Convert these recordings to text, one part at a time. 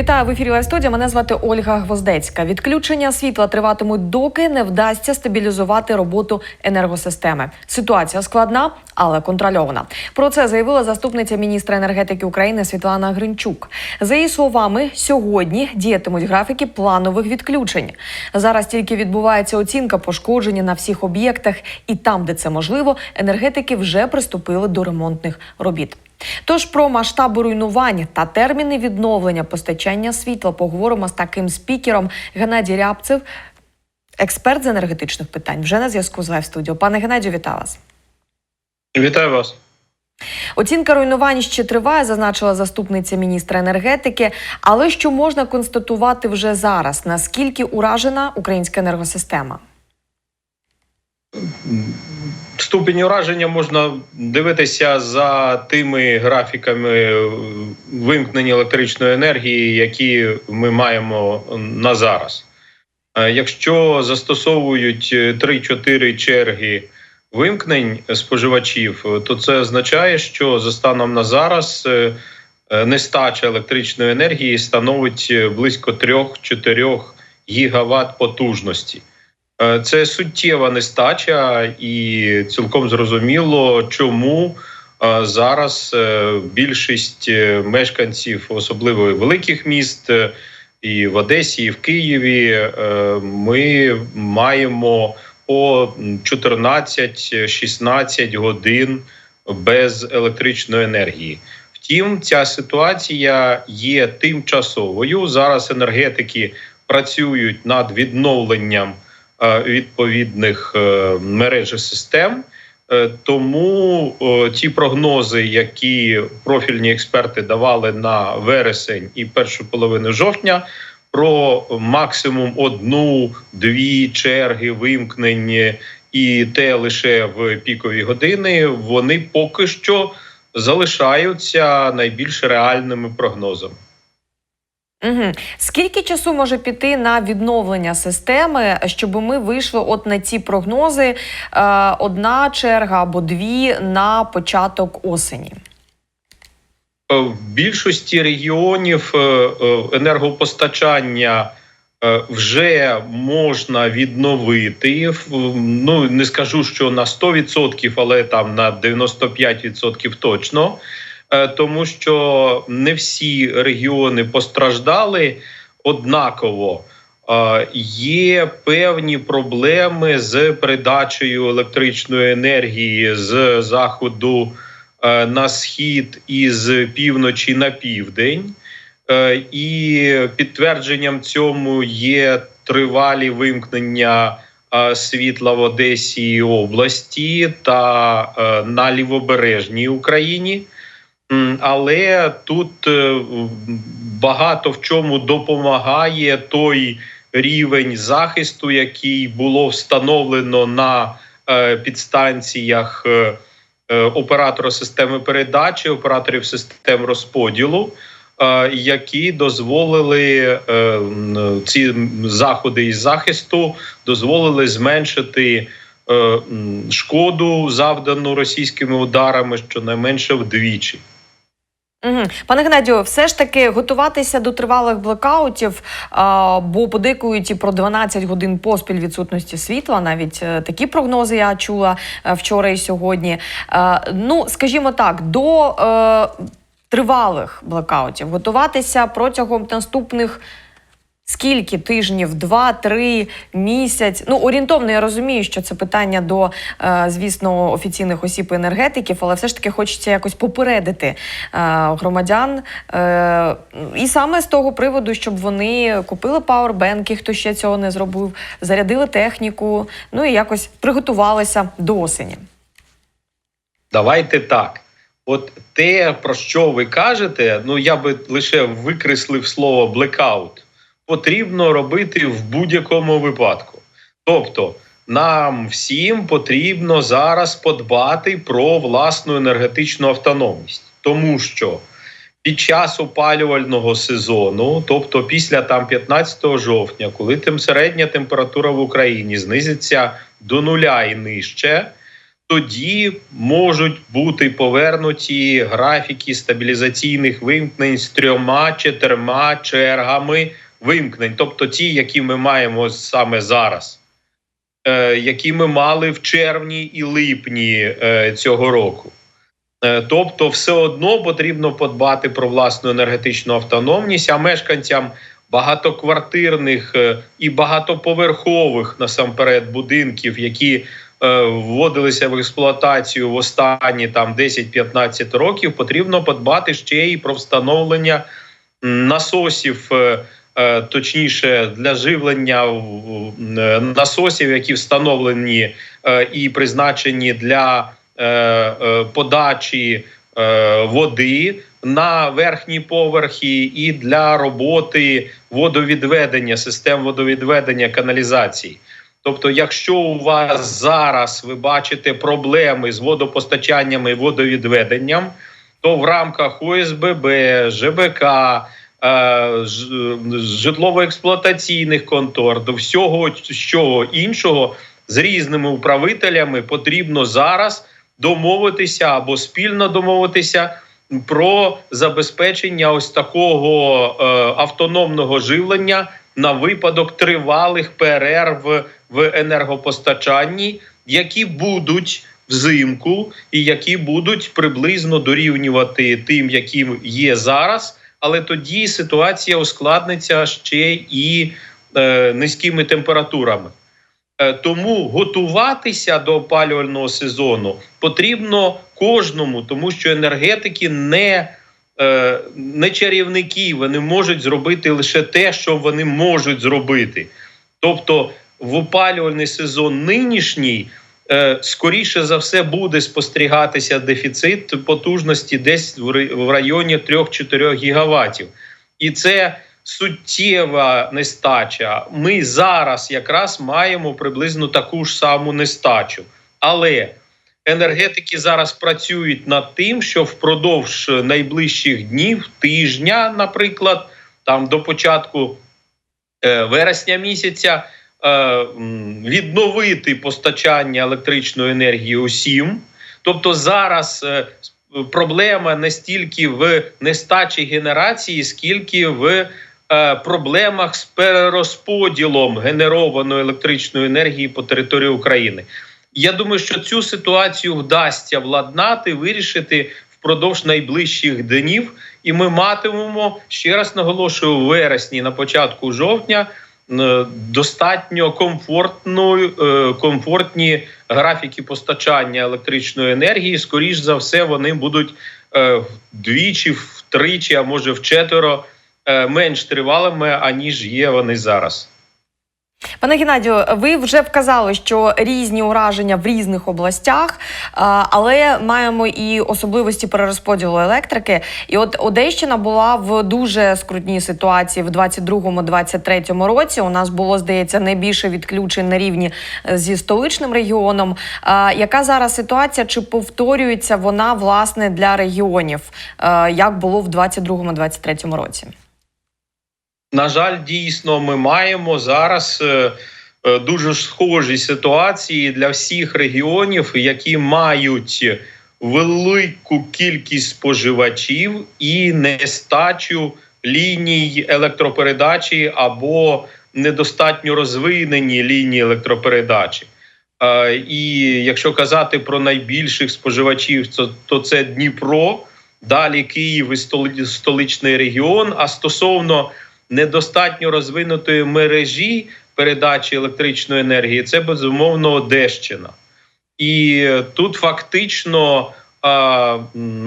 Вітаю в ефірі Лайв-студія. Мене звати Ольга Гвоздецька. Відключення світла триватимуть, доки не вдасться стабілізувати роботу енергосистеми. Ситуація складна, але контрольована. Про це заявила заступниця міністра енергетики України Світлана Гринчук. За її словами, сьогодні діятимуть графіки планових відключень. Зараз тільки відбувається оцінка пошкодження на всіх об'єктах, і там, де це можливо, енергетики вже приступили до ремонтних робіт. Тож про масштаби руйнувань та терміни відновлення постачання світла поговоримо з таким спікером Геннадій Рябцев, експерт з енергетичних питань. Вже на зв'язку з Лайв студіо. Пане Геннадію, вітаю вас. Вітаю вас. Оцінка руйнувань ще триває, зазначила заступниця міністра енергетики. Але що можна констатувати вже зараз? Наскільки уражена українська енергосистема? Ступінь ураження можна дивитися за тими графіками вимкнення електричної енергії, які ми маємо на зараз. Е, Якщо застосовують 3-4 черги вимкнень споживачів, то це означає, що за станом на зараз е, е, нестача електричної енергії становить близько 3-4 гігават потужності. Е, Це суттєва нестача, і цілком зрозуміло, чому е, зараз е, більшість мешканців, особливо великих міст, і в Одесі, і в Києві, ми маємо по 14-16 годин без електричної енергії. Втім, ця ситуація є тимчасовою. Зараз енергетики працюють над відновленням відповідних е, мереж систем. Е, Тому е, ті прогнози, які профільні експерти давали на вересень і першу половину жовтня, про максимум одну-дві черги вимкнень, і те лише в пікові години, вони поки що залишаються найбільш реальними прогнозами. Угу. Скільки часу може піти на відновлення системи, щоб ми вийшли от на ці прогнози? Е, одна черга або дві на початок осені? Е, В більшості регіонів е, е, енергопостачання вже можна відновити. Ну не скажу, що на 100%, але там на 95% точно. Е, Тому що не всі регіони постраждали однаково. Е, Є певні проблеми з передачею електричної енергії з заходу е, на схід і з півночі на південь. І підтвердженням цьому є тривалі вимкнення світла в Одесі і області та на лівобережній Україні. Але тут е, багато в чому допомагає той рівень захисту, який було встановлено на е, підстанціях е, оператора системи передачі, операторів систем розподілу, які дозволили ці заходи із захисту, дозволили зменшити. Шкоду завдану російськими ударами щонайменше вдвічі. Угу. Пане Геннадію, все ж таки готуватися до тривалих блекаутів, а, бо подикують і про 12 годин поспіль відсутності світла. Навіть а, такі прогнози я чула а, вчора і сьогодні. А, ну, скажімо так, до а, тривалих блекаутів готуватися протягом наступних. Скільки тижнів, два-три місяць? Ну орієнтовно я розумію, що це питання до, е, звісно, офіційних осіб енергетиків, але все ж таки хочеться якось попередити е, громадян. Е, і саме з того приводу, щоб вони купили пауербенки, хто ще цього не зробив, зарядили техніку, ну і якось приготувалися до осені. Давайте так. От те, про що ви кажете, ну я би лише викреслив слово блекаут, потрібно робити в будь-якому випадку. Тобто, нам всім потрібно зараз подбати про власну енергетичну автономність, тому що під час опалювального сезону, тобто після там 15 жовтня, коли тим середня температура в Україні знизиться до нуля і нижче, тоді можуть бути повернуті графіки стабілізаційних вимкнень з трьома чотирма чергами вимкнень, тобто ті, які ми маємо саме зараз, е, які ми мали в червні і липні е, цього року. Е, Тобто, все одно потрібно подбати про власну енергетичну автономність, а мешканцям багатоквартирних і багатоповерхових насамперед будинків, які вводилися в експлуатацію в останні там 10-15 років, потрібно подбати ще й про встановлення насосів. Е, Точніше, для живлення е, насосів, які встановлені е, і призначені для подачі води на верхні поверхи і для роботи водовідведення, систем водовідведення каналізації. Тобто, якщо у вас зараз ви бачите проблеми з водопостачанням і водовідведенням, то в рамках ОСББ, ЖБК, житлово-експлуатаційних контор, до всього що іншого з різними управителями потрібно зараз домовитися або спільно домовитися про забезпечення ось такого е, автономного живлення на випадок тривалих перерв в енергопостачанні, які будуть взимку і які будуть приблизно дорівнювати тим, які є зараз. Але тоді ситуація ускладниться ще і е, низькими температурами. Е, Тому готуватися до опалювального сезону потрібно кожному, тому що енергетики не, е, не чарівники, вони можуть зробити лише те, що вони можуть зробити. Тобто, в опалювальний сезон нинішній, скоріше за все, буде спостерігатися дефіцит потужності десь в районі 3-4 гігаватів. І це суттєва нестача. Ми зараз якраз маємо приблизно таку ж саму нестачу. Але енергетики зараз працюють над тим, що впродовж найближчих днів, тижня, наприклад, там до початку е, вересня місяця. Е, Відновити постачання електричної енергії усім. Тобто зараз е, проблема не стільки в нестачі генерації, скільки в е, проблемах з перерозподілом генерованої електричної енергії по території України. Я думаю, що цю ситуацію вдасться владнати, вирішити впродовж найближчих днів, і ми матимемо ще раз наголошую у вересні, на початку жовтня. Е, Достатньо комфортну, е, комфортні графіки постачання електричної енергії. Скоріш за все, вони будуть е, вдвічі, втричі, а може вчетверо менш тривалими, аніж є вони зараз. Пане Геннадію, ви вже вказали, що різні ураження в різних областях, але маємо і особливості перерозподілу електрики. І от Одещина була в дуже скрутній ситуації в 22-23 році. У нас було здається найбільше відключень на рівні е, зі столичним регіоном. Яка зараз ситуація? Чи повторюється вона власне для регіонів, е, як було в 22-23 році? На жаль, дійсно, ми маємо зараз е, е, дуже схожі ситуації для всіх регіонів, які мають велику кількість споживачів і нестачу ліній електропередачі або недостатньо розвинені лінії електропередачі. Е, І якщо казати про найбільших споживачів, то, то це Дніпро, далі Київ і столичний регіон. А стосовно недостатньо розвинутої мережі передачі електричної енергії, це безумовно Одещина. І тут фактично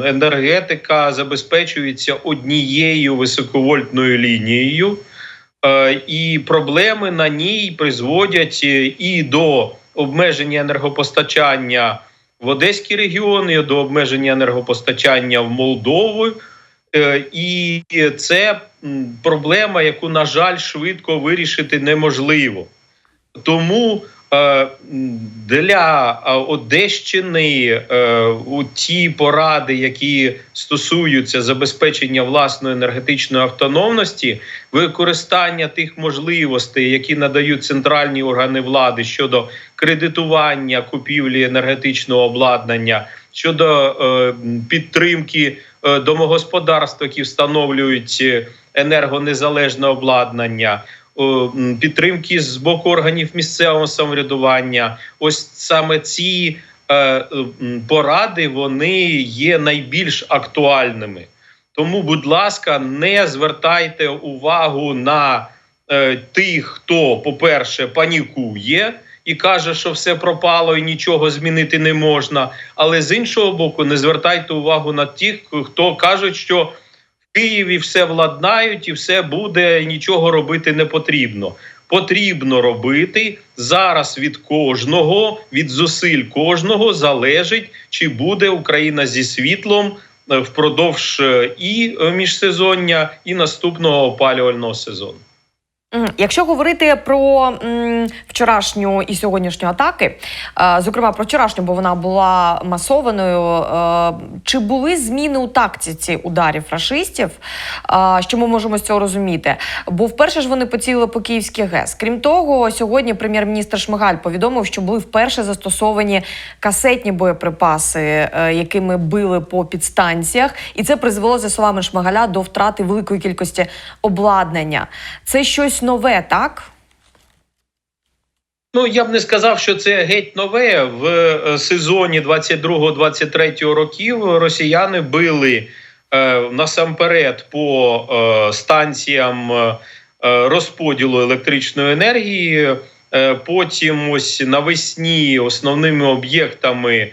енергетика забезпечується однією високовольтною лінією, Е, і проблеми на ній призводять е, і до обмеження енергопостачання в Одеський регіон, і до обмеження енергопостачання в Молдову. Е, І це проблема, яку, на жаль, швидко вирішити неможливо. Тому Е, Для Одещини е, ті поради, які стосуються забезпечення власної енергетичної автономності, використання тих можливостей, які надають центральні органи влади щодо кредитування купівлі енергетичного обладнання, щодо підтримки домогосподарств, які встановлюють е, енергонезалежне обладнання. Підтримки з боку органів місцевого самоврядування, ось саме ці е, е, поради вони є найбільш актуальними. Тому, будь ласка, не звертайте увагу на е, тих, хто, по-перше, панікує і каже, що все пропало і нічого змінити не можна. Але з іншого боку, не звертайте увагу на тих, хто кажуть, що в Києві все владнають і все буде, і нічого робити не потрібно. Потрібно робити зараз від кожного, від зусиль кожного залежить, чи буде Україна зі світлом е, впродовж е, і е, міжсезоння, і наступного опалювального сезону. Якщо говорити про вчорашню і сьогоднішню атаки, е, зокрема про вчорашню, бо вона була масованою, е, чи були зміни у тактиці ударів рашистів? Е, що ми можемо з цього розуміти? Бо вперше ж вони поцілили по Київській ГЕС. Крім того, сьогодні прем'єр-міністр Шмигаль повідомив, що були вперше застосовані касетні боєприпаси, якими били по підстанціях, і це призвело, за словами Шмигаля, до втрати великої кількості обладнання. Це щось нове, так? Ну я б не сказав, що це геть нове. В е, сезоні 22-23 років росіяни били е, насамперед по е, станціям е, е, розподілу електричної енергії. Е, потім, ось навесні, основними об'єктами е,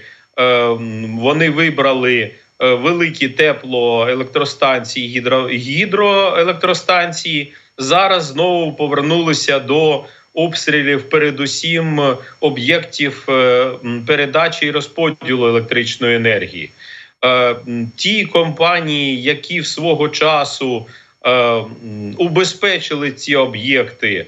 вони вибрали е, великі теплоелектростанції, гідро, гідроелектростанції. Зараз знову повернулися до обстрілів, передусім е, об'єктів е, передачі і розподілу електричної енергії. Е, Ті компанії, які в свого часу убезпечили ці об'єкти,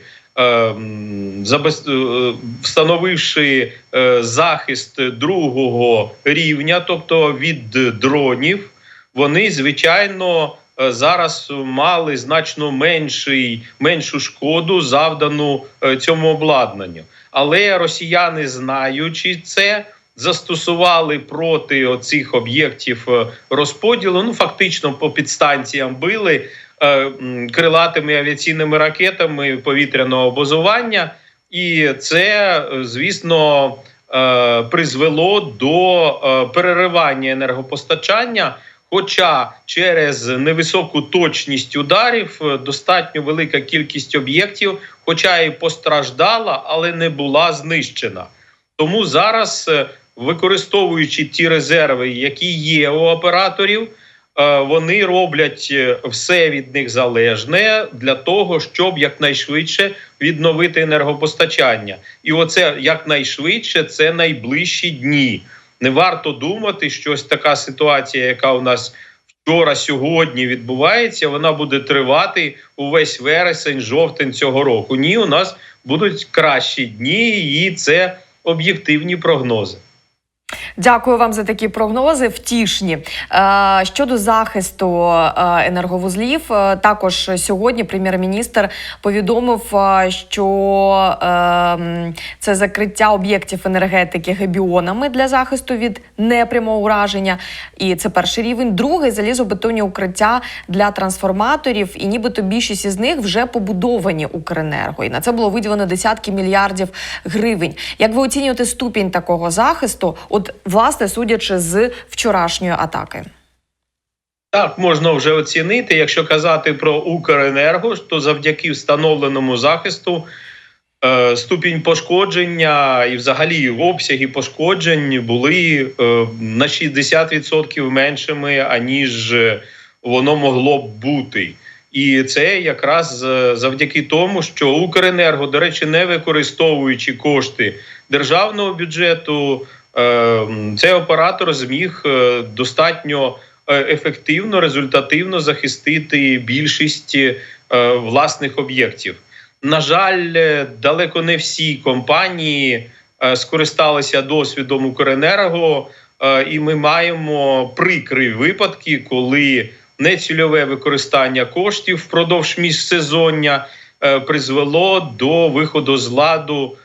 встановивши захист другого рівня, тобто від дронів, вони звичайно зараз мали значно менший, меншу шкоду завдану е, цьому обладнанню. Але росіяни, знаючи це, застосували проти оцих об'єктів е, розподілу. Ну фактично по підстанціям били е, крилатими авіаційними ракетами повітряного базування, і це, е, звісно, е, призвело до е, переривання енергопостачання. Хоча через невисоку точність ударів е, достатньо велика кількість об'єктів, хоча і постраждала, але не була знищена. Тому зараз, е, використовуючи ті резерви, які є у операторів, е, вони роблять все від них залежне для того, щоб якнайшвидше відновити енергопостачання. І оце якнайшвидше це найближчі дні. Не варто думати, що ось така ситуація, яка у нас вчора, сьогодні відбувається, вона буде тривати увесь вересень, жовтень цього року. Ні, у нас будуть кращі дні, і це об'єктивні прогнози. Дякую вам за такі прогнози. Втішні Е, щодо захисту е, енерговузлів. е, Також сьогодні прем'єр-міністр повідомив, що це закриття об'єктів енергетики гебіонами для захисту від непрямого ураження. І це перший рівень. Другий залізобетонні укриття для трансформаторів, і нібито більшість із них вже побудовані Укренерго. І на це було виділено десятки мільярдів гривень. Як ви оцінюєте ступінь такого захисту? От власне судячи з вчорашньої атаки. Так, можна вже оцінити. Якщо казати про Укренерго, то завдяки встановленому захисту е, ступінь пошкодження і взагалі обсяги пошкоджень були е, на 60% меншими, аніж воно могло б бути. І це якраз е, завдяки тому, що Укренерго, до речі, не використовуючи кошти державного бюджету, цей оператор зміг е, достатньо е, ефективно, результативно захистити більшість е, власних об'єктів. На жаль, далеко не всі компанії скористалися досвідом Укренерго, і ми маємо прикрі випадки, коли нецільове використання коштів впродовж міжсезоння е, призвело до виходу з ладу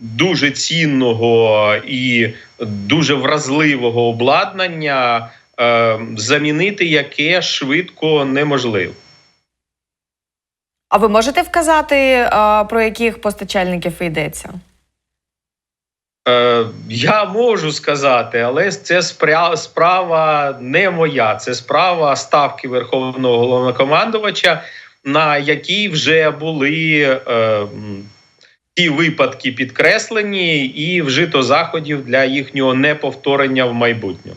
дуже цінного і дуже вразливого обладнання, е, замінити яке швидко неможливо. А ви можете вказати, е, про яких постачальників йдеться? Е, я можу сказати, але це спря- справа не моя. Це справа ставки Верховного головнокомандувача, на якій вже були е, ті випадки підкреслені, і вжито заходів для їхнього неповторення в майбутньому.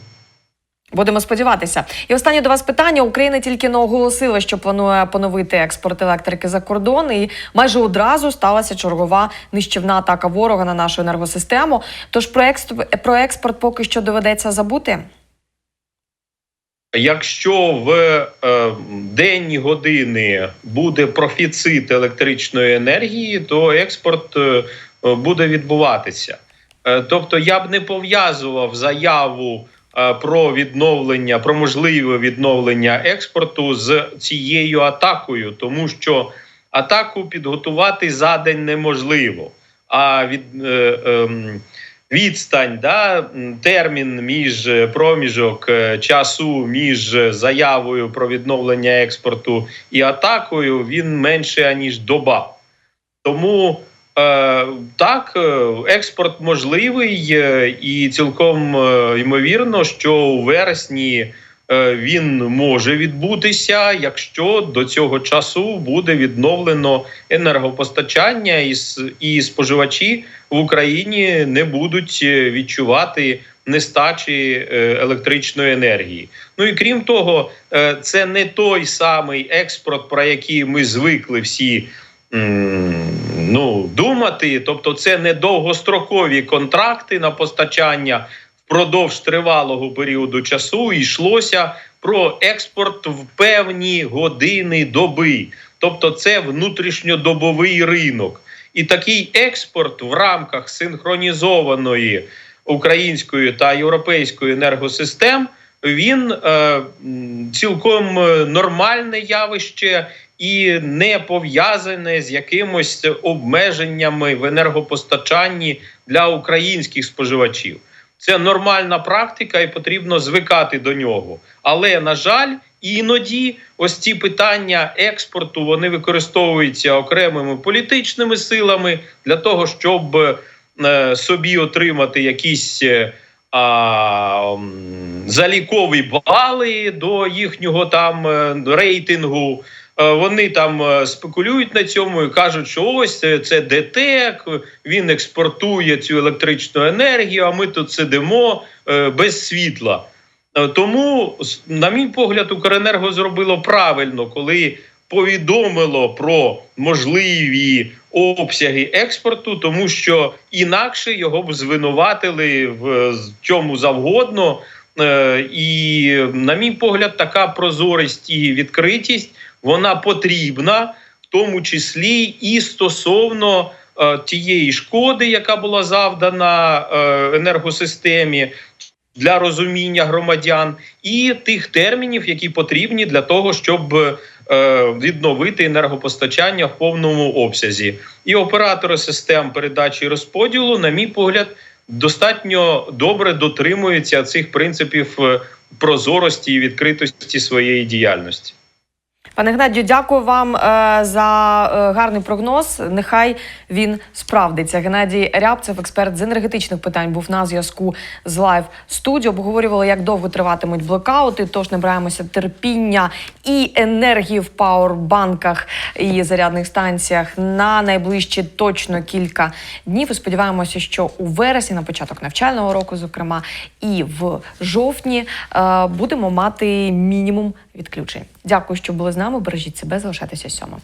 Будемо сподіватися. І останнє до вас питання. Україна тільки не оголосила, що планує поновити експорт електрики за кордон, і майже одразу сталася чергова нищівна атака ворога на нашу енергосистему. Тож про експорт, про експорт поки що доведеться забути. Якщо в е, денні години буде профіцит електричної енергії, то експорт е, буде відбуватися. Е, тобто, я б не пов'язував заяву е, про відновлення, про можливе відновлення експорту з цією атакою, тому що атаку підготувати за день неможливо. А від е, ем, відстань, да, термін між е, проміжок е, часу між е, заявою про відновлення експорту і атакою він менше аніж доба. Тому е, так, експорт можливий, і цілком ймовірно, що у вересні він може відбутися, якщо до цього часу буде відновлено енергопостачання, і, споживачі в Україні не будуть е, відчувати нестачі е, електричної енергії. Ну і крім того, е, це не той самий експорт, про який ми звикли всі. Ну, думати, тобто, це не довгострокові контракти на постачання впродовж тривалого періоду часу. Йшлося про експорт в певні години доби, тобто, це внутрішньодобовий ринок. І такий експорт в рамках синхронізованої української та європейської енергосистем він е, цілком е, нормальне явище і не пов'язане з якимось обмеженнями в енергопостачанні для українських споживачів. Це нормальна практика, і потрібно звикати до нього. Але на жаль, іноді ось ці питання експорту вони використовуються окремими політичними силами для того, щоб е, собі отримати якісь. е, А, залікові бали до їхнього там е, рейтингу. Е, Вони там е, спекулюють на цьому і кажуть, що ось е, це ДТЕК, він експортує цю електричну енергію, а ми тут сидимо без світла. Тому, на мій погляд, Укренерго зробило правильно, коли повідомило про можливі обсяги експорту, тому що інакше його б звинуватили в чому завгодно. І, на мій погляд, така прозорість і відкритість вона потрібна, в тому числі і стосовно е, тієї шкоди, яка була завдана е, енергосистемі для розуміння громадян, і тих термінів, які потрібні для того, щоб е, відновити енергопостачання в повному обсязі. І оператори систем передачі розподілу, на мій погляд, достатньо добре дотримуються цих принципів е, прозорості і відкритості своєї діяльності. Пане Геннадію, дякую вам е, за е, гарний прогноз. Нехай він справдиться. Геннадій Рябцев, експерт з енергетичних питань, був на зв'язку з Live Studio. Обговорювали, як довго триватимуть блокаути. Тож набираємося терпіння і енергії в пауербанках і зарядних станціях на найближчі точно кілька днів. І сподіваємося, що у вересні, на початок навчального року, зокрема, і в жовтні е, будемо мати мінімум відключень. Дякую, що були з нами. Бережіть себе, залишайтеся сьомо.